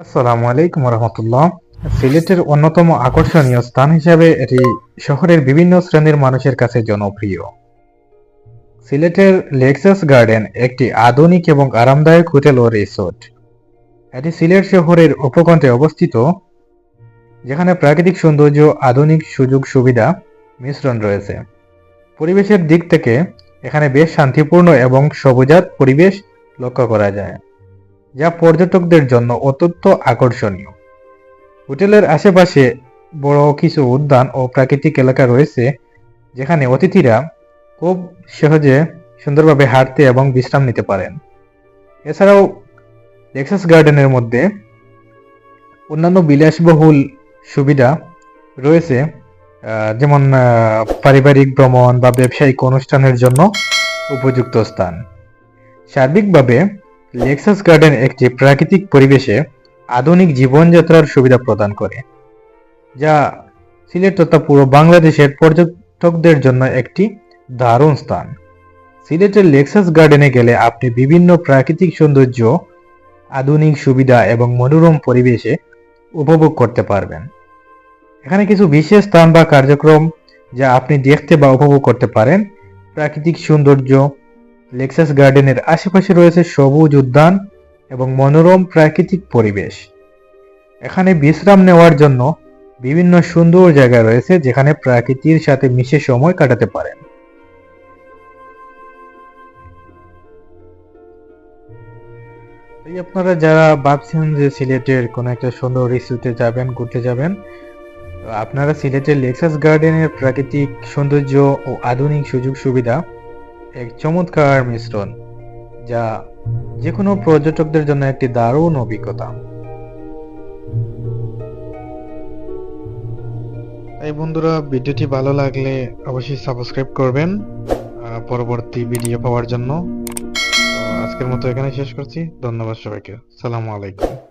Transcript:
আসসালামু আলাইকুম রহমতুল্লাহ। সিলেটের অন্যতম আকর্ষণীয় স্থান হিসাবে এটি শহরের বিভিন্ন শ্রেণির মানুষের কাছে জনপ্রিয়। সিলেটের লেক্সাস গার্ডেন একটি আধুনিক এবং আরামদায়ক হোটেল ও রিসোর্ট। এটি সিলেট শহরের উপকণ্ঠে অবস্থিত, যেখানে প্রাকৃতিক সৌন্দর্য, আধুনিক সুযোগ সুবিধা মিশ্রণ রয়েছে। পরিবেশের দিক থেকে এখানে বেশ শান্তিপূর্ণ এবং সবুজাত পরিবেশ লক্ষ্য করা যায়। যা পর্যটকদের জন্য অত্যন্ত আকর্ষণীয়। হোটেলের আশেপাশে বড় কিছু উদ্যান ও প্রাকৃতিক এলাকা রয়েছে, যেখানে অতিথিরা খুব সহজে সুন্দরভাবে হাঁটতে এবং বিশ্রাম নিতে পারেন। এছাড়াও লেক্সাস গার্ডেনের মধ্যে অন্যান্য বিলাসবহুল সুবিধা রয়েছে যেমন পারিবারিক ভ্রমণ বা ব্যবসায়িক অনুষ্ঠানের জন্য উপযুক্ত স্থান। সার্বিকভাবে লেক্সাস গার্ডেন একটি প্রাকৃতিক পরিবেশে আধুনিক জীবনযাত্রার সুবিধা প্রদান করে, যা সিলেট তথা পুরো বাংলাদেশের পর্যটকদের জন্য একটি দারুণ স্থান। সিলেটের লেক্সাস গার্ডেনে গেলে আপনি বিভিন্ন প্রাকৃতিক সৌন্দর্য, আধুনিক সুবিধা এবং মনোরম পরিবেশে উপভোগ করতে পারবেন। এখানে কিছু বিশেষ স্থান বা কার্যক্রম যা আপনি দেখতে বা উপভোগ করতে পারেন। প্রাকৃতিক সৌন্দর্য লেক্সাস গার্ডেনের আশেপাশে রয়েছে সবুজ উদ্যান এবং মনোরম প্রাকৃতিক পরিবেশ। এখানে বিশ্রাম নেওয়ার জন্য বিভিন্ন সুন্দর জায়গা রয়েছে যেখানে প্রকৃতির সাথে মিশে সময় কাটাতে পারেন। এই আপনারা যারা ভাবছেন যে সিলেটের কোনো একটা সুন্দর রিসোর্টে যাবেন, ঘুরতে যাবেন আপনারা সিলেটের লেক্সাস গার্ডেনের প্রাকৃতিক সৌন্দর্য ও আধুনিক সুযোগ সুবিধা এক চমৎকার মিশ্রণ, যা যে কোনো পর্যটকদের জন্য একটি দারুণ অভিজ্ঞতা। এই বন্ধুরা, ভিডিওটি ভালো লাগলে অবশ্যই সাবস্ক্রাইব করবেন পরবর্তী ভিডিও পাওয়ার জন্য। আজকের মতো এখানে শেষ করছি। ধন্যবাদ সবাইকে। সালামু আলাইকুম।